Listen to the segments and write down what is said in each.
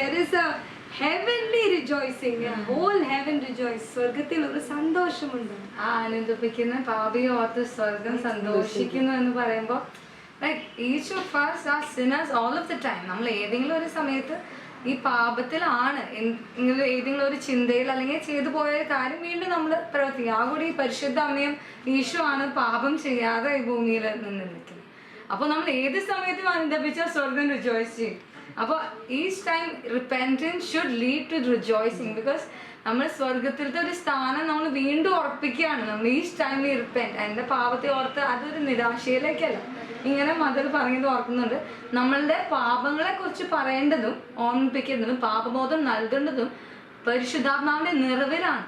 there is a heavenly rejoicing. A whole heaven rejoice സ്വർഗത്തിൽ ഒരു സന്തോഷമുണ്ട്. ആനന്ദിപ്പിക്കുന്ന പാപി ഓർത്ത് സ്വർഗം സന്തോഷിക്കുന്നു എന്ന് പറയുമ്പോൾ ലൈക്ക് ഈച്ച് ഓഫ് us ആ sinners all of the time നമ്മൾ ഏതെങ്കിലും ഒരു സമയത്ത് ഈ പാപത്തിലാണ് ഏതെങ്കിലും ഒരു ചിന്തയിൽ അല്ലെങ്കിൽ ചെയ്തു പോയ കാര്യം വീണ്ടും നമ്മൾ പ്രവർത്തിക്കുക ആ കൂടി പരിശുദ്ധ അമ്മയും ഈശോ ആണ് പാപം ചെയ്യാതെ ഈ ഭൂമിയിൽ നിന്ന് നിൽക്കുന്നത്. അപ്പോൾ നമ്മൾ ഏത് സമയത്തും അനുദപിച്ചാൽ സ്വർഗം റിജോയ്സ് ചെയ്യും. അപ്പോൾ each time repentance should lead to rejoicing because നമ്മൾ സ്വർഗത്തിലത്തെ ഒരു സ്ഥാനം നമ്മൾ വീണ്ടും ഉറപ്പിക്കുകയാണ്. നമ്മൾ ഈച്ച് ടൈം റിപ്പന്റ് എന്റെ പാപത്തെ ഓർത്ത് അതൊരു നിരാശയിലേക്കല്ല. ഇങ്ങനെ മദർ പറഞ്ഞത് ഓർക്കുന്നുണ്ട്. നമ്മളുടെ പാപങ്ങളെ കുറിച്ച് പറയേണ്ടതും ഓർമ്മിപ്പിക്കേണ്ടതും പാപബോധം നൽകേണ്ടതും പരിശുദ്ധാത്മാവിന്റെ നിറവിലാണ്.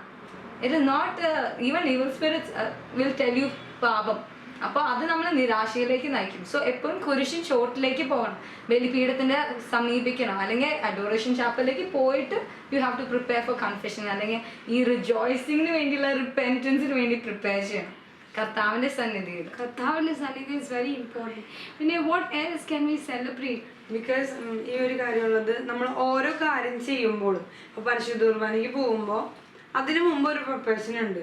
It is not even your spirits will tell you പാപം. അപ്പോൾ അത് നമ്മളെ നിരാശയിലേക്ക് നയിക്കും. സോ എപ്പോഴും കുരിശിൻ ഷോർട്ടിലേക്ക് പോകണം. ബലിപീഠത്തിന്റെ സമീപിക്കണം. അല്ലെങ്കിൽ അഡോറേഷൻ ചാപ്പലിലേക്ക് പോയിട്ട് you have to prepare for confession അല്ലെങ്കിൽ ഈ റിജോയ്സിങ്ങിന് വേണ്ടിയുള്ള റിപ്പന്റൻസിന് വേണ്ടി പ്രിപ്പയർ ചെയ്യണം. കർത്താവിന്റെ സന്നിധിയിൽ. കർത്താവിന്റെ സന്നിധി ഇസ് വെരി ഇമ്പോർട്ടന്റ് പിന്നെ what else can we celebrate because ഈ ഒരു കാര്യമുള്ളത് നമ്മൾ ഓരോ കാര്യം ചെയ്യുമ്പോഴും ഇപ്പൊ പരിശുദ്ധ കുർബാനയ്ക്ക് പോകുമ്പോൾ അതിനു മുമ്പ് ഒരു പ്രിപ്പറേഷൻ ഉണ്ട്.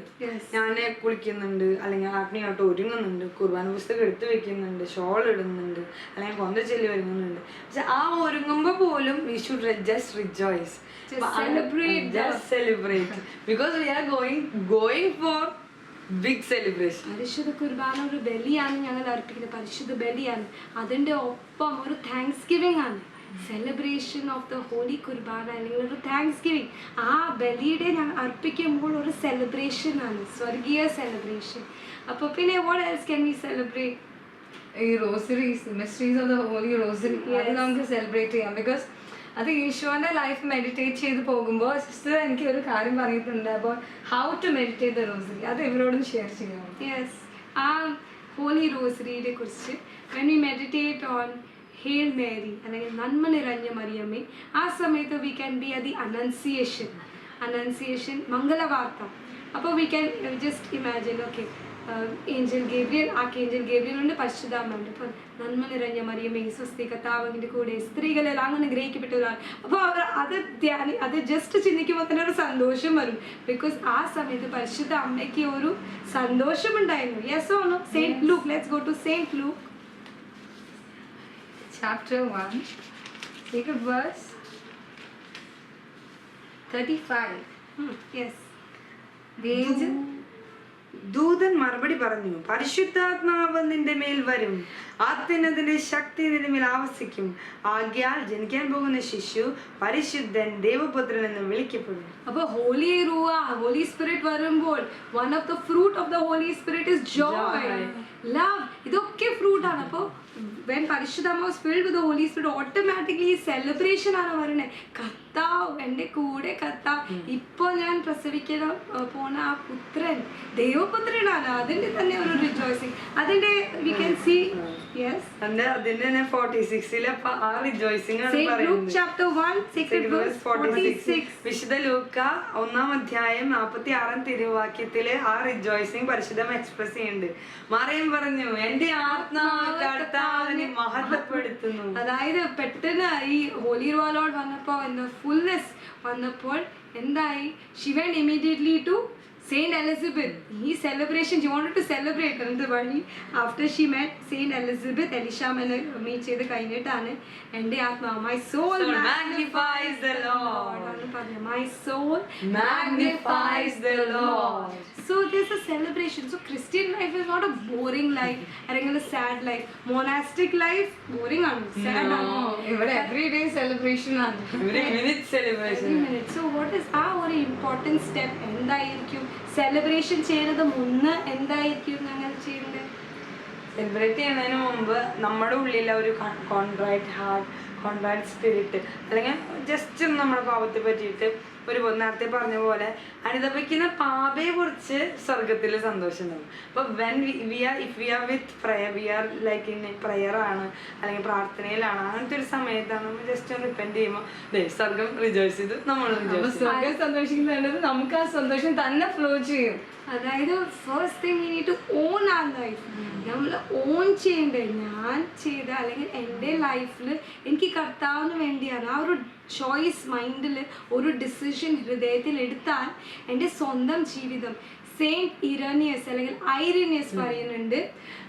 ഞാൻ കുളിക്കുന്നുണ്ട് അല്ലെങ്കിൽ ആഗ്നിയായിട്ട് ഒരുങ്ങുന്നുണ്ട് കുർബാന പുസ്തകം എടുത്തു വെക്കുന്നുണ്ട് ഷോൾ ഇടുന്നുണ്ട് അല്ലെങ്കിൽ കൊന്ത ചെല്ലി ഒരുങ്ങുന്നുണ്ട്. പക്ഷെ ആ ഒരുങ്ങുമ്പോൾ പോലും we should just rejoice celebrate because we are going going for big celebration പരിശുദ്ധ കുർബാന ഒരു ബലിയാണ് ഞങ്ങൾ അർപ്പിക്കുന്നത്. പരിശുദ്ധ ബലിയാണ്. അതിന്റെ ഒപ്പം ഒരു താങ്ക്സ് ഗിവിംഗ് ആണ്. സെലിബ്രേഷൻ ഓഫ് ദ ഹോളി കുർബാന അല്ലെങ്കിൽ ഒരു താങ്ക്സ് ഗിവിങ് ആ ബലിയുടെ ഞങ്ങൾ അർപ്പിക്കുമ്പോൾ ഒരു സെലിബ്രേഷൻ ആണ് സ്വർഗീയ സെലിബ്രേഷൻ അപ്പോൾ പിന്നെ what else can we celebrate ഈ rosaries mysteries of the holy rosary അത് നമുക്ക് സെലിബ്രേറ്റ് ചെയ്യാം. ബിക്കോസ് അത് ഈശോന്റെ ലൈഫ് മെഡിറ്റേറ്റ് ചെയ്ത് പോകുമ്പോൾ സിസ്റ്റർ എനിക്ക് ഒരു കാര്യം പറഞ്ഞിട്ടുണ്ട്. അപ്പോൾ how to meditate the rosary അത് ഇവരോടും ഷെയർ ചെയ്യാം യെസ് ആ ഹോളി റോസറിയെ കുറിച്ച് when we meditate on Hail Mary അല്ലെങ്കിൽ നന്മ നിറഞ്ഞ മറിയമ്മേ ആ സമയത്ത് വി ക്യാൻ ബി അതി അനൗൺസിയേഷൻ അനൗൺസിയേഷൻ മംഗളവാർത്ത. അപ്പോൾ we can just imagine okay angel Gabriel archangel ഗേബ്രിയലുണ്ട് ഉണ്ട് പരിശുദ്ധാമ്മയുണ്ട് അപ്പോൾ നന്മ നിറഞ്ഞ മറിയമ്മേ സ്വസ്തി കത്താവിന്റെ കൂടെ സ്ത്രീകളെല്ലാം അങ്ങനെ ഗ്രഹിക്കപ്പെട്ട ഒരാൾ. അപ്പോൾ അവർ അത് ധ്യാനി അത് ജസ്റ്റ് ചിന്തിക്കുമ്പോൾ തന്നെ ഒരു സന്തോഷം വരും. ബിക്കോസ് ആ സമയത്ത് പരിശുദ്ധ അമ്മയ്ക്ക് ഒരു സന്തോഷമുണ്ടായിരുന്നു. Yes ഓണോ saint Luke let's go to saint Luke chapter 1, take a verse 35. Hmm, yes. The angel, ദൂതൻ മറുപടി പറഞ്ഞു പരിശുദ്ധാത്മാവ് നിന്റെ മേൽ വരും. അത്യുന്നതിന്റെ ശക്തി നിന്റെ മേൽ ആവസിക്കും. ആഗ്യാൽ ജനിക്കാൻ പോകുന്ന ശിശു പരിശുദ്ധൻ ദേവപുത്രൻ എന്ന് വിളിക്കപ്പെടും. അപ്പൊ ഹോലി റൂവ ഹോലി സ്പിരിറ്റ് വരുമ്പോൾ one of the fruit of the holy spirit is joy love ഇതൊക്കെ ഫ്രൂട്ട് ആണ്. അപ്പോൾ when പരിശുദ്ധമാവ് filled with holy spirit automatically celebration ആണ് പറയുന്നത് കർത്താവ് എന്റെ കൂടെ കർത്താവ്. ഇപ്പോൾ ഞാൻ പ്രസവിക്കാൻ ഏർ, പോണ ആ പുത്രൻ ദൈവപുത്രനാണ്. അതിന്റെ തന്നെ ഒരു റിജോയ്സിങ് അതിന്റെ വി ക്യാൻ സി യെസ് അതിന്റെ തന്നെ ഫോർട്ടി സിക്സിലെ ആ റിജോയ്സിംഗ് ആണ് പറയുന്നത്. 1, 46. വിശുദ്ധ ലൂക്ക ഒന്നാം അധ്യായം നാൽപ്പത്തി ആറാം തിരുവാക്യത്തിൽ ആ റിജോയ്സിംഗ് പരിശുദ്ധം എക്സ്പ്രസ് ചെയ്യുന്നുണ്ട്. മറിയം പറഞ്ഞു എന്റെ ആത്മാവിനെ മഹത്വപ്പെടുത്തുന്നു. അതായത് പെട്ടെന്ന് ഈ ഹോലി റോലോട് വന്നപ്പോ എന്താ ഫുൾനെസ് വന്നപ്പോൾ എന്തായി? She went immediately to saint Elizabeth, he celebration, she wanted to celebrate എന്ത് വഴി after she met saint Elizabeth എലിഷാമെന്ന് meet ചെയ്ത് കഴിഞ്ഞിട്ടാണ് എന്റെ ആത്മാവ് my soul Soul magnifies the Lord. പറഞ്ഞു my soul Magnifies the Lord. So there's a celebration. So Christian life is not a boring life അല്ലെങ്കിൽ a sad life. Monastic life boring ആണ് sad ആണ്. no, ഇവിടെ every day celebration ആണ്. ഇവിടെ minute celebration Every minute. So what is ആ ഒരു important step എന്തായിരിക്കും celebration ചെയ്യുന്നത് മുന്ന് എന്തായിരിക്കും ഞങ്ങൾ ചെയ്യുന്നത് സെലിബ്രേറ്റ് ചെയ്യുന്നതിന് മുമ്പ് നമ്മുടെ ഉള്ളിലെ ഒരു കോൺട്രാക്ട് ഹാർട്ട് കോൺട്രാക്ട് സ്പിരിറ്റ് അല്ലെങ്കിൽ ജസ്റ്റ് നമ്മുടെ പാപത്തെ പറ്റിയിട്ട് ഒരു നേരത്തെ പറഞ്ഞ പോലെ അനുദപിക്കുന്ന പാപയെ കുറിച്ച് സ്വർഗത്തിൽ സന്തോഷം ഉണ്ടാവും അപ്പൊ when we are if we are with prayer we are like in prayer ആണ് അല്ലെങ്കിൽ പ്രാർത്ഥനയിലാണ് അങ്ങനത്തെ ഒരു സമയത്താണ് നമ്മൾ ജസ്റ്റ് ഒന്ന് ഡിപ്പെൻഡ് ചെയ്യുമ്പോൾ ദേ സ്വർഗം റിജോയ്സ് ചെയ്തു നമ്മൾ സ്വർഗം സന്തോഷിക്കുന്നത് നമുക്ക് ആ സന്തോഷം തന്നെ ഫ്ലോ ചെയ്യും. അതായത് first thing you need to on ആ ലൈഫ് നമ്മൾ ഓൺ ചെയ്യേണ്ടത് ഞാൻ ചെയ്ത അല്ലെങ്കിൽ എന്റെ ലൈഫിൽ എനിക്ക് കർത്താവിന് വേണ്ടിയാണ് ആ ഒരു ചോയ്സ് മൈൻഡിൽ ഒരു ഡിസിഷൻ ഹൃദയത്തിൽ എടുത്താൽ എന്റെ സ്വന്തം ജീവിതം. സെയിന്റ് ഇറനിയസ് അല്ലെങ്കിൽ ഐറിനിയസ് പറയുന്നുണ്ട്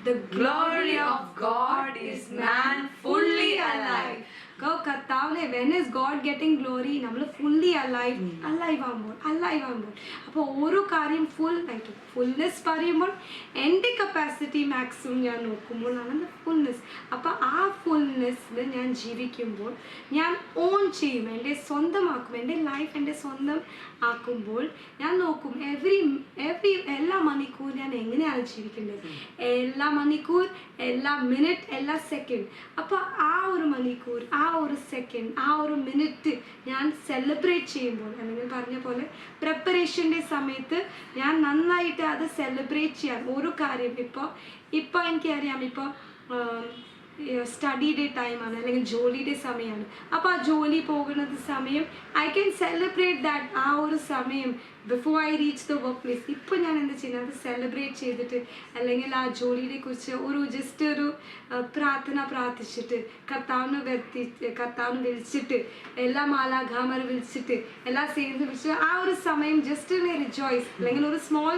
the glory of God is man fully alive കർത്താവിനെ when is God getting glory നമ്മൾ ഫുള്ളി അലൈവ് അലൈവ് ആകുമ്പോൾ അലൈവ് ആകുമ്പോൾ അപ്പോൾ ഓരോ കാര്യം ഫുൾ ആയിട്ട് ഫുൾനെസ് പറയുമ്പോൾ എന്റെ കപ്പാസിറ്റി മാക്സിമം ഞാൻ നോക്കുമ്പോൾ നോക്കുമ്പോഴാണ് ഫുൾനെസ് അപ്പോൾ ആ ഫുൾനെസ്സിൽ ഞാൻ ജീവിക്കുമ്പോൾ ഞാൻ ഓൺ ചെയ്യും എന്റെ സ്വന്തമാക്കും എന്റെ ലൈഫ് എന്റെ സ്വന്തം ആക്കുമ്പോൾ ഞാൻ നോക്കും എവറി എവറി എല്ലാ മണിക്കൂർ ഞാൻ എങ്ങനെയാണ് ജീവിക്കേണ്ടത്? എല്ലാ മണിക്കൂർ എല്ലാ മിനിറ്റ് എല്ലാ സെക്കൻഡ് അപ്പോൾ ആ ഒരു മണിക്കൂർ ആ ഒരു സെക്കൻഡ് ആ ഒരു മിനിറ്റ് ഞാൻ സെലിബ്രേറ്റ് ചെയ്യുമ്പോൾ അല്ലെങ്കിൽ പറഞ്ഞ പോലെ പ്രിപ്പറേഷന്റെ സമയത്ത് ഞാൻ നന്നായിട്ട് അത് സെലിബ്രേറ്റ് ചെയ്യാം. ഒരു കാര്യം ഇപ്പോൾ ഇപ്പോൾ എനിക്കറിയാം. ഇപ്പോൾ സ്റ്റഡിയുടെ ടൈമാണ് അല്ലെങ്കിൽ ജോലിയുടെ സമയമാണ് അപ്പോൾ ആ ജോലി പോകുന്നത് സമയം ഐ ക്യാൻ സെലിബ്രേറ്റ് ദാറ്റ് ആ ഒരു സമയം before I reach the work place ഇപ്പോൾ ഞാൻ എന്താ ചെയ്യുന്നത് അത് സെലിബ്രേറ്റ് ചെയ്തിട്ട് അല്ലെങ്കിൽ ആ ജോലിയെ കുറിച്ച് ഒരു ജസ്റ്റ് ഒരു പ്രാർത്ഥന പ്രാർത്ഥിച്ചിട്ട് കർത്താവിന് വരുത്തി കർത്താവിന് വിളിച്ചിട്ട് എല്ലാ മാലാഘാമർ വിളിച്ചിട്ട് എല്ലാ സേനത്തെ വിളിച്ചിട്ട് ആ ഒരു സമയം ജസ്റ്റ് റിജോയ്സ് അല്ലെങ്കിൽ ഒരു സ്മോൾ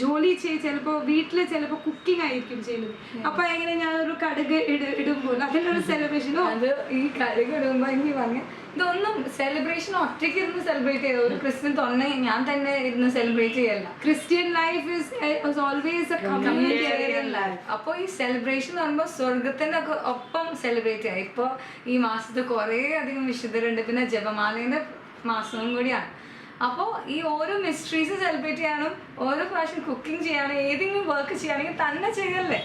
ജോലി ചെയ്ത് ചിലപ്പോൾ വീട്ടിൽ ചിലപ്പോൾ കുക്കിംഗ് ആയിരിക്കും ചെയ്യുന്നത് അപ്പൊ എങ്ങനെ ഞാൻ ഒരു കടുക് ഇട ഇടുമ്പോൾ അതിനൊരു സെലിബ്രേഷനോ അത് ഈ കടുക് ഇടുമ്പോ എനിക്ക് പറഞ്ഞ ഇതൊന്നും സെലിബ്രേഷൻ ഒറ്റയ്ക്ക് ഇരുന്ന് സെലിബ്രേറ്റ് ചെയ്തു ഒരു ക്രിസ്ത്യൻ തൊണ്ണ ഞാൻ തന്നെ ഇരുന്ന് സെലിബ്രേറ്റ് ചെയ്യല്ല. ക്രിസ്ത്യൻ ലൈഫ് ഇസ് ഓൾവേസ് അപ്പൊ ഈ സെലിബ്രേഷൻ എന്ന് പറയുമ്പോൾ സ്വർഗത്തിന്റെ ഒക്കെ ഒപ്പം സെലിബ്രേറ്റ് ചെയ്യാം ഇപ്പൊ ഈ മാസത്തിൽ കുറേ അധികം വിശുദ്ധരുണ്ട്. പിന്നെ ജപമാലയുടെ മാസവും കൂടിയാണ്. അപ്പോൾ ഈ ഓരോ മിസ്റ്ററീസ് സെലിബ്രേറ്റ് ചെയ്യാനും ഓരോ പ്രാവശ്യം കുക്കിംഗ് ചെയ്യാനും ഏതെങ്കിലും വർക്ക് ചെയ്യുകയാണെങ്കിൽ തന്നെ ചെയ്യല്ലേ?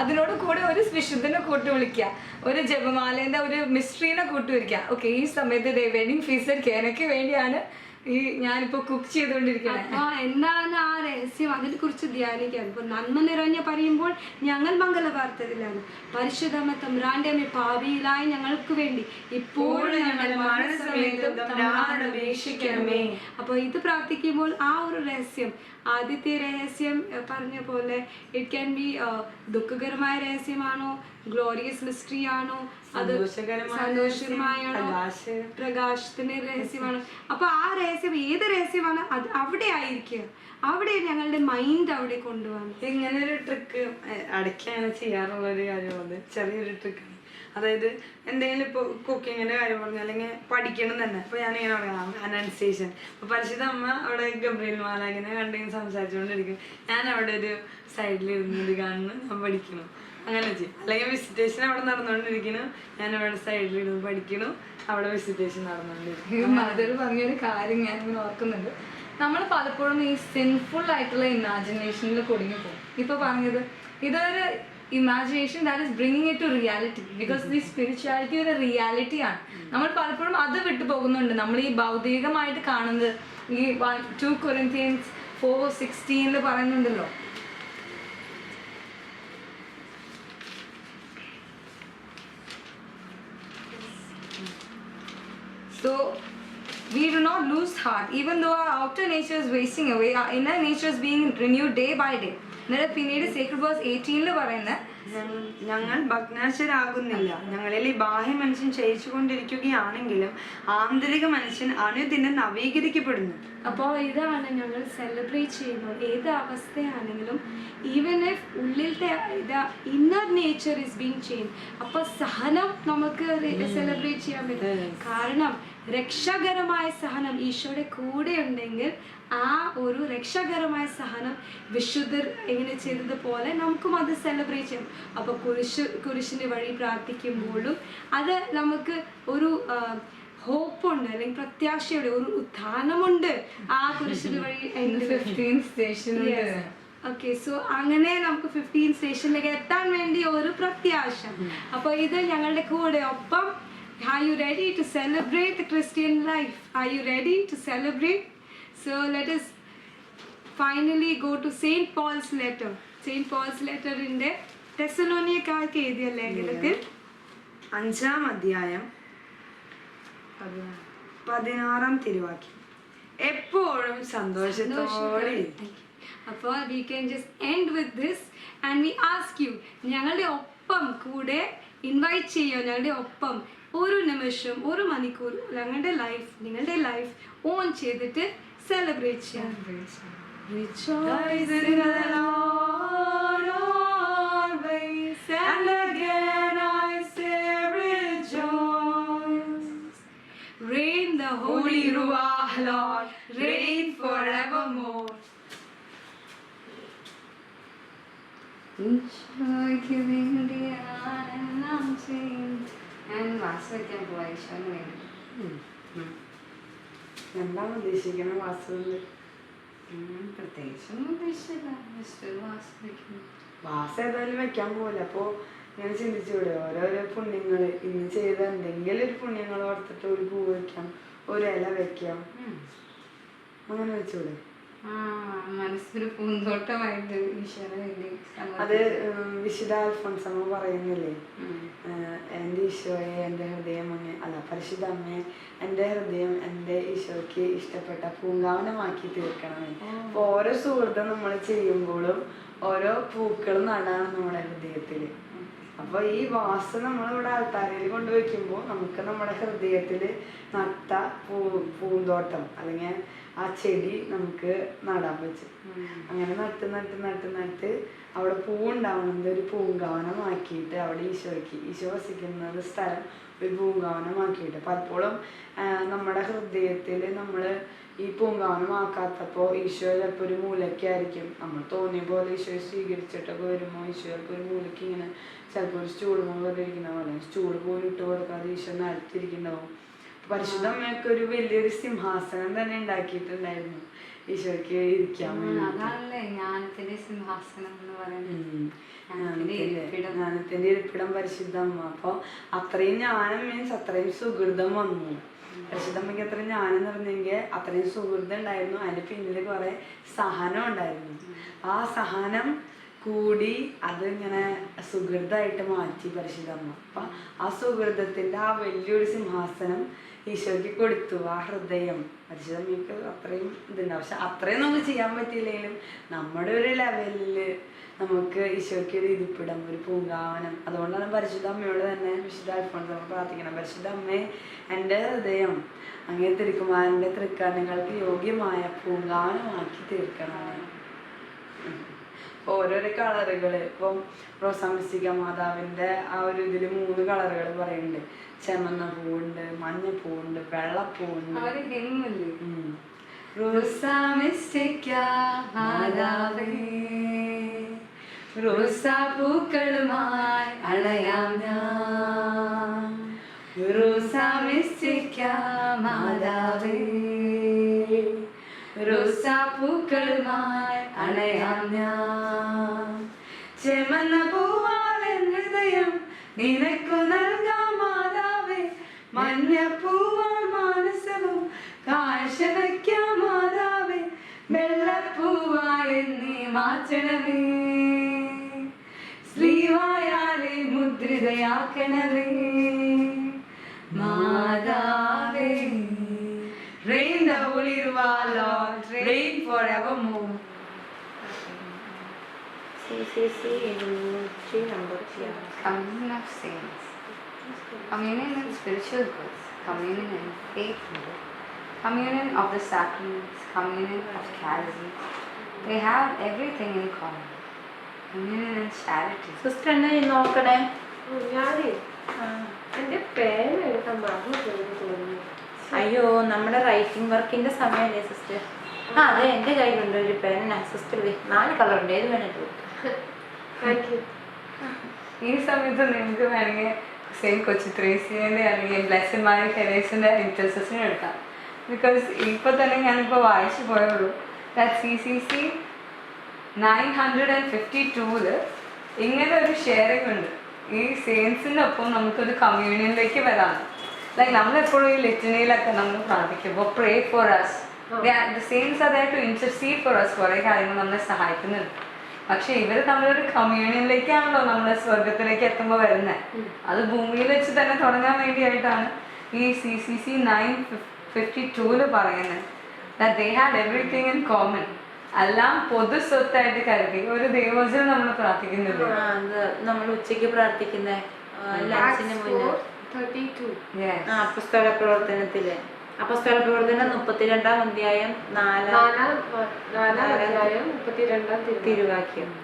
അതിനോട് കൂടെ ഒരു വിശുദ്ധനെ കൂട്ടി വിളിക്കുക. ഒരു ജപമാലേന്റെ ഒരു മിസ്റ്ററീനെ കൂട്ടി വിളിക്കുക. ഓക്കെ ഈ സമയത്ത് വെഡിങ് ഫീസർ എനിക്ക് വേണ്ടിയാണ് ഈ ഞാനിപ്പോ കുക്ക് ചെയ്തുകൊണ്ടിരിക്കുന്നത് അപ്പൊ എന്താണ് ആ രഹസ്യം? അതിനെ കുറിച്ച് ധ്യാനിക്കാൻ ഇപ്പൊ നന്മ നിറഞ്ഞ പറയുമ്പോൾ ഞങ്ങൾ മംഗളവാർത്തയിലാണ് പരിശുദ്ധമ തമ്പ്രാന്റെ പാപിയിലായി ഞങ്ങൾക്ക് വേണ്ടി ഇപ്പോഴും തമ്പുരാനോട് അപേക്ഷിക്കണമേ. അപ്പൊ ഇത് പ്രാർത്ഥിക്കുമ്പോൾ ആ ഒരു രഹസ്യം ആദ്യത്തെ രഹസ്യം പറഞ്ഞ പോലെ ഇറ്റ് ക്യാൻ ബി ദുഃഖകരമായ രഹസ്യമാണോ ഗ്ലോറിയസ് മിസ്റ്ററി ആണോ അത് സന്തോഷകരമായ പ്രകാശത്തിന്റെ രഹസ്യമാണ്? അപ്പൊ ആ രഹസ്യം ഏത് രഹസ്യമാണ്? അത് അവിടെ ആയിരിക്കുക. അവിടെ ഞങ്ങളുടെ മൈൻഡ് അവിടെ കൊണ്ടുപോകാൻ ഇങ്ങനെ ഒരു ട്രിക്ക് അടയ്ക്കാണ് ചെയ്യാറുള്ള ഒരു കാര്യമാണ് ചെറിയൊരു ട്രിക്കാണ് അതായത് എന്തെങ്കിലും ഇപ്പോൾ കുക്കിങ്ങിന്റെ കാര്യം പറഞ്ഞു അല്ലെങ്കിൽ പഠിക്കണം തന്നെ. അപ്പോൾ ഞാൻ ഇങ്ങനെ പറയാം. അനൗൺസിയേഷൻ അപ്പോൾ പരിശുദ്ധ അമ്മ അവിടെ ഗബ്രിയൽ മാലാഖിനെ കണ്ടിങ്ങനെ സംസാരിച്ചുകൊണ്ടിരിക്കും. ഞാൻ അവിടെ ഒരു സൈഡിൽ ഇരുന്നത് കാണുന്നു. ഞാൻ പഠിക്കണം അങ്ങനെ ചെയ്യും. അല്ലെങ്കിൽ വിസിറ്റേഷൻ അവിടെ നടന്നുകൊണ്ടിരിക്കുന്നു. ഞാൻ അവിടെ സൈഡിൽ ഇരുന്ന് പഠിക്കണം അവിടെ വിസിറ്റേഷൻ നടന്നുകൊണ്ടിരിക്കും മദർ പറഞ്ഞൊരു കാര്യം ഞാൻ ഇങ്ങനെ ഓർക്കുന്നുണ്ട്. നമ്മൾ പലപ്പോഴും ഈ സിൻഫുൾ ആയിട്ടുള്ള ഇമാജിനേഷനിൽ കുടുങ്ങി പോകും ഇപ്പൊ പറഞ്ഞത് ഇതൊരു imagination that is bringing it to reality because the spirituality ഒരു റിയാലിറ്റിയാണ് നമ്മൾ പലപ്പോഴും അത് വിട്ടു പോകുന്നുണ്ട്. നമ്മൾ ഈ ഭൗതികമായിട്ട് കാണുന്നത് ഈ ടു കൊറിന്ത്യൻസ് ഫോർ സിക്സ്റ്റീനിൽ പറയുന്നുണ്ടല്ലോ. So we do not lose heart, even though our outer nature is wasting away, our inner nature is being renewed day by day. എന്നിട്ട് പിന്നീട് സേക്രഡ് ബോസ് എയ്റ്റീനിൽ പറയുന്നത് ഞങ്ങൾ- ഭഗ്നാശരാകുന്നില്ല. ഞങ്ങളിൽ ഈ ബാഹ്യ മനുഷ്യൻ ക്ഷയിച്ചു കൊണ്ടിരിക്കുകയാണെങ്കിലും ആന്തരിക മനുഷ്യൻ അനുദിനം നവീകരിക്കപ്പെടുന്നു. അപ്പോൾ ഇതാണ് ഞങ്ങൾ സെലിബ്രേറ്റ് ചെയ്യുന്നത്. ഏത് അവസ്ഥയാണെങ്കിലും ഈവൻ ഇഫ് ഉള്ളിലത്തെ ഇത് inner nature is being change അപ്പോൾ സഹനം നമുക്ക് സെലിബ്രേറ്റ് ചെയ്യാൻ പറ്റും. കാരണം രക്ഷകരമായ സഹനം ഈശോയുടെ കൂടെ ഉണ്ടെങ്കിൽ ആ ഒരു രക്ഷകരമായ സഹനം വിശുദ്ധർ എങ്ങനെ ചെയ്തതുപോലെ നമുക്കും അത് സെലിബ്രേറ്റ് ചെയ്യാം. അപ്പോൾ കുരിശ് കുരിശിന്റെ വഴി പ്രാർത്ഥിക്കുമ്പോഴും അത് നമുക്ക് ഒരു ഹോപ്പുണ്ട് അല്ലെങ്കിൽ പ്രത്യാശയുടെ ഒരു ഉത്ഥാനമുണ്ട്. ആ കുരിശിന്റെ വഴി ഫിഫ്റ്റീൻ സ്റ്റേഷനിൽ ഓക്കെ സോ അങ്ങനെ നമുക്ക് ഫിഫ്റ്റീൻ സ്റ്റേഷനിലേക്ക് എത്താൻ വേണ്ടി ഒരു പ്രത്യാശ. അപ്പോൾ ഇത് ഞങ്ങളുടെ കൂടെ ഒപ്പം are you ready to celebrate the Christian life are you ready to celebrate so let us finally go to Saint Paul's letter Saint Paul's ലെറ്ററിന്റെ ടെസലോണിയക്കാർക്ക് എഴുതിയ ലേഖനത്തിൽ അഞ്ചാം അധ്യായം പതിനാറാം തിരുവാക്യം. എപ്പോഴും സന്തോഷത്തോടെ. അപ്പോൾ we can just end with this and we ask you ഞങ്ങളുടെ ഒപ്പം കൂടെ ഇൻവൈറ്റ് ചെയ്യുക ഞങ്ങളുടെ ഒപ്പം ഒരു നിമിഷം ഒരു മണിക്കൂർ ഞങ്ങളുടെ ലൈഫ് നിങ്ങളുടെ ലൈഫ് ഓൺ ചെയ്തിട്ട് സെലിബ്രേറ്റ് ചെയ്യാം Rejoice in the Lord always, and again I say rejoice. Reign the Holy Ruach Lord, reign forevermore. ഈശോയ്ക്ക് വേണ്ടിയാണ് നാം ചെയ്യുന്നത്. ഞാൻ വാസ് വയ്ക്കാൻ പോവാ ഈശോന് വേണ്ടി. എന്താണ് ഉദ്ദേശിക്കുന്നത് വാസ്തുവിന്റെ ഉം, പ്രത്യേകിച്ചൊന്നും ഉദ്ദേശിച്ചില്ല. ജസ്റ്റ് ഒരു വാസ് വയ്ക്കുന്നു വാസം ഏതായാലും വെക്കാൻ പോകില്ല അപ്പോൾ ഞാൻ ചിന്തിച്ചൂടെ ഓരോരോ പുണ്യങ്ങൾ. ഇന്ന് ചെയ്ത എന്തെങ്കിലും ഒരു പുണ്യങ്ങൾ ഓർത്തിട്ട് ഒരു പൂ വെക്കാം ഒരു ഇല വെക്കാം. അങ്ങനെ വെച്ചൂടെ? മനസ്സൊരു പൂന്തോട്ടമായിട്ട് അത് വിശുദ്ധ അൽഫോൻസമ്മ പറയുന്നില്ലേ. എന്റെ ഈശോയെ എന്റെ ഹൃദയം അങ്ങ് അല്ല പരിശുദ്ധ അമ്മയെ എന്റെ ഹൃദയം എന്റെ ഈശോയ്ക്ക് ഇഷ്ടപ്പെട്ട പൂങ്കാവനമാക്കി തീർക്കണമേ. അപ്പോൾ ഓരോ സുഹൃത്തും നമ്മൾ ചെയ്യുമ്പോഴും ഓരോ പൂക്കൾ നടാണ് നമ്മുടെ ഹൃദയത്തിൽ. അപ്പോൾ ഈ വാസ നമ്മൾ ഇവിടെ ആൾത്താരയിൽ കൊണ്ടുവയ്ക്കുമ്പോൾ നമുക്ക് നമ്മുടെ ഹൃദയത്തിൽ നട്ട പൂ പൂന്തോട്ടം അല്ലെങ്കിൽ ആ ചെടി നമുക്ക് നടാൻ പറ്റും. അങ്ങനെ നട്ട് നട്ട് നട്ട് നട്ട് അവിടെ പൂവുണ്ടാവുന്നത് ഒരു പൂങ്കാവനമാക്കിയിട്ട് അവിടെ ഈശോയ്ക്ക് ഈശോ വസിക്കുന്നത് സ്ഥലം ഒരു പൂങ്കാവനമാക്കിയിട്ട്. പലപ്പോഴും നമ്മുടെ ഹൃദയത്തിൽ നമ്മൾ ഈ പൂങ്കാവനമാക്കാത്തപ്പോൾ ഈശോ ചിലപ്പോൾ ഒരു മൂലയ്ക്കായിരിക്കും. നമ്മൾ തോന്നിയ പോലെ ഈശോയെ സ്വീകരിച്ചിട്ടൊക്കെ വരുമ്പോൾ ഈശോ ചിലപ്പോൾ ഒരു മൂലയ്ക്ക് ഇങ്ങനെ ചിലപ്പോൾ ഒരു സ്റ്റൂൾ പോലെ ഇരിക്കുന്ന പോലെ സ്റ്റൂൾ പോലും ഇട്ട് കൊടുക്കാതെ ഈശോ നിലത്തിരിക്കുന്നുണ്ടാവും. പരിശുദ്ധ അമ്മയൊക്കെ ഒരു വലിയൊരു സിംഹാസനം തന്നെ ഉണ്ടാക്കിയിട്ടുണ്ടായിരുന്നു. ഈശോയ്ക്ക് ഇരിക്കാൻ അതാണല്ലേ ജ്ഞാനത്തിന്റെ സിംഹാസനം എന്ന് പറയുന്നത്. ജ്ഞാനത്തിന്റെ ഇരിപ്പിടം. പരിശുദ്ധമ്മ. അപ്പൊ അത്രയും ജ്ഞാനം മീൻസ് അത്രയും സുഹൃതം വന്നു. പരിശുദ്ധമ്മയ്ക്ക് അത്രയും ജ്ഞാനം നിറഞ്ഞെങ്കിൽ അത്രയും സുഹൃതം ഉണ്ടായിരുന്നു. അതിന്റെ പിന്നിൽ കുറെ സഹനം ഉണ്ടായിരുന്നു. ആ സഹനം കൂടി അത് ഇങ്ങനെ സുഹൃതമായിട്ട് മാറ്റി പരിശുദ്ധമ്മ. അപ്പൊ ആ സുഹൃതത്തിന്റെ ആ വലിയൊരു സിംഹാസനം ഈശോയ്ക്ക് കൊടുത്തു. ആ ഹൃദയം. പരിശുദ്ധമ്മയ്ക്ക് അത്രയും ഇതുണ്ടാവും പക്ഷെ അത്രയും നമുക്ക് ചെയ്യാൻ പറ്റിയില്ലെങ്കിലും നമ്മുടെ ഒരു ലെവലിൽ നമുക്ക് ഈശോയ്ക്ക് ഒരു ഇരിപ്പിടം ഒരു പൂങ്കാവനം. അതുകൊണ്ടാണ് പരിശുദ്ധ അമ്മയോട് തന്നെ വിശുദ്ധ അൽഫോൺസ് പ്രാർത്ഥിക്കണം. പരിശുദ്ധ അമ്മേ എന്റെ ഹൃദയം അങ്ങേ തിരുക്കുമാരന്റെ തൃക്കാരണങ്ങൾക്ക് യോഗ്യമായ പൂങ്കാവനമാക്കി തീർക്കണമാണ് ഓരോരോ കളറുകൾ ഇപ്പം റോസാമിസിക മാതാവിന്റെ ആ ഒരു ഇതിൽ മൂന്ന് കളറുകൾ പറയുന്നുണ്ട്. ചെമന്ന പൂവുണ്ട് മഞ്ഞപ്പൂവുണ്ട് വെള്ളപ്പൂവുണ്ട്. അവർ ഹെമ്മില്ലേ ഉം. റോസാ മിസ്റ്റിക്ക മാതാവേ. റോസാ പൂക്കളുമായി അണയാം ഞാൻ. റോസാ മിസ്റ്റിക്ക മാതാവേ. റോസാ പൂക്കളുമായി അണയാം ഞാൻ. ചെമന്ന പൂവാളൻ ഹൃദയം നിനക്കു മഞ്ഞപ്പൂവാൾ മാനസവും കാഴ്ചവയ്ക്കാം മാതാവേ വെള്ളപ്പൂവാളെ നീ മാറ്റണമേ ശ്രീവായാലെ മുദ്രിതയാക്കണമേ മാതാവേ Reign the Holy Ruah, Lord, reign forevermore. Communion of saints, communion in spiritual goods, communion in faith, communion of the sacraments, communion of charity. They have everything in common. Communion and charity. Sister എന്നെ നോക്കണേ ഞാനേ എന്റെ പേന എടുക്കാൻ മറന്നു തോന്നുന്നു അയ്യോ നമ്മുടെ റൈറ്റിംഗ് വർക്കിന്റെ സമയമല്ലേ സിസ്റ്റർ ആ അതെ എന്റെ കയ്യിലുണ്ട് ഒരു പേന സിസ്റ്റർ നാല് കളറുണ്ട് ഏത് വേണമെങ്കിലും ഈ സമയത്ത് നിങ്ങൾക്ക് വേണമെങ്കിൽ സെയിം കൊച്ചി ത്രേസ്യന്റെ അല്ലെങ്കിൽ ബ്ലെസ്സന്മാരെ ഹെറേസിന്റെ ഇൻട്രസ്റ്റിന് എടുക്കാം. ബിക്കോസ് ഇപ്പോൾ തന്നെ ഞാനിപ്പോൾ വായിച്ചു പോയുള്ളൂ. That C C C nine hundred and fifty ടൂവിൽ ഇങ്ങനെ ഒരു ഷെയറിംഗ് ഉണ്ട്. ഈ സെയിൻസിന്റെ ഒപ്പം നമുക്കൊരു കമ്മ്യൂണിയനിലേക്ക് വരാം ലൈക്ക് നമ്മളെപ്പോഴും ഈ ലിറ്റനിയിലൊക്കെ നമ്മൾ പ്രാർത്ഥിക്കുമ്പോൾ pray for us the saints അതായിട്ട് ഇന്റർസീഡ് ഫോർ അസ് കുറേ കാര്യങ്ങൾ നമ്മളെ സഹായിക്കുന്നുണ്ട്. പക്ഷെ ഇവർ തമ്മിലൊരു കമ്മ്യൂണിയനിലേക്കാണല്ലോ നമ്മുടെ സ്വർഗത്തിലേക്ക് എത്തുമ്പോൾ വരുന്നത് അത് ഭൂമിയിൽ വെച്ച് തന്നെ തുടങ്ങാൻ വേണ്ടിയായിട്ടാണ് ഈ C C C nine fifty tool പറയുന്നത്. That they had everything in common എല്ലാം പൊതു സ്വത്തായിട്ട് കരുതി ഒരു ദൈവവചനം നമ്മൾ പ്രാർത്ഥിക്കുന്നില്ല? നമ്മൾ ഉച്ചയ്ക്ക് പ്രാർത്ഥിക്കുന്ന. ലഞ്ചിന് മുന്നേ. ആ പ്രവർത്തനത്തിൽ അപ്പസ്തോല പ്രവർത്തനം മുപ്പത്തിരണ്ടാം അധ്യായം നാലാം മുപ്പത്തിരണ്ടാം തിരുവ തിരുവാക്യം.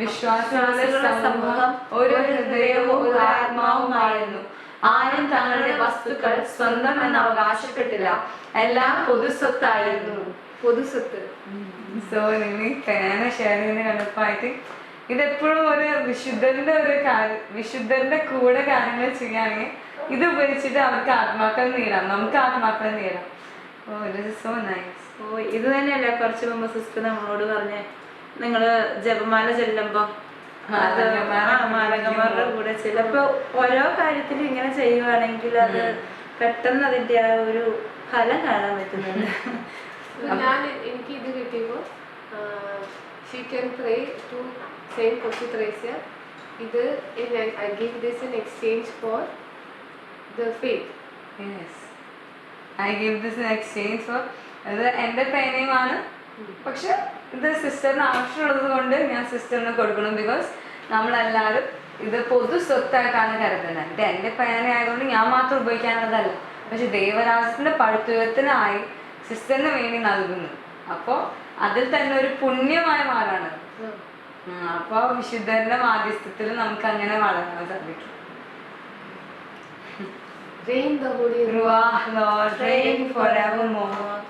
വിശ്വാസികളുടെ സമൂഹം ഒരു ഹൃദയവും ഒരു ആത്മാവുമായിരുന്നു. ആരും തങ്ങളുടെ വസ്തുക്കൾ സ്വന്തം എന്ന് അവകാശപ്പെട്ടില്ല. എല്ലാം പൊതുസ്വത്തായിരുന്നു. പൊതുസ്വത്ത്. സോ നിങ്ങൾ ഷെയർ ഐ തിങ്ക് ഇതെപ്പോഴും ഒരു വിശുദ്ധന്റെ ഒരു വിശുദ്ധന്റെ കൂടെ കാര്യങ്ങൾ ചെയ്യുകയാണെങ്കിൽ ഇത് ഉപയോഗിച്ചിട്ട് അവർക്ക് ആത്മാക്കൾ നേടാം നമുക്ക് ആത്മാക്കൾ നേടാം oh it so nice oh ഇത് തന്നെയല്ലേ? കുറച്ച് മുമ്പ് സിസ്റ്റർ നമ്മളോട് പറഞ്ഞേ നിങ്ങൾ ജപമാല ചെല്ലുമ്പോ മാലകമാരുടെ കൂടെ ചിലപ്പോ ഓരോ കാര്യത്തിലും ഇങ്ങനെ ചെയ്യുവാണെങ്കിൽ അത് പെട്ടെന്ന് അതിന്റെ ആ ഒരു ഫലം കാണാൻ പറ്റുന്നുണ്ട്. ഞാൻ എനിക്ക് ഇത് കിട്ടിയപ്പോൾ she can pray to same കൊച്ചു ത്രേസ്യ ഇത് I give this in exchange for the faith Yes. I give this in exchange for അത് എന്റെ പേനയുമാണ് പക്ഷെ ഇത് സിസ്റ്ററിന് ആവശ്യമുള്ളത് കൊണ്ട് ഞാൻ സിസ്റ്ററിന് കൊടുക്കണം ബിക്കോസ് നമ്മളെല്ലാവരും ഇത് പൊതു സ്വത്തായിട്ടാണ് കരുതുന്നത് ഇത് എന്റെ പേന ആയതുകൊണ്ട് ഞാൻ മാത്രം ഉപയോഗിക്കാനുള്ളതല്ല. പക്ഷെ ദൈവരാജ്യത്തിന്റെ പടുത്തുയരത്തിനായി സിസ്റ്ററിന് വേണ്ടി നൽകുന്നു. അപ്പോൾ അതിൽ തന്നെ ഒരു പുണ്യമായ മാറാണ്. അപ്പോൾ വിശുദ്ധരുടെ മാധ്യസ്ഥത്തിൽ നമുക്ക് അങ്ങനെ വളരാൻ സാധിക്കും reign the holy Ruach Lord, reign forevermore.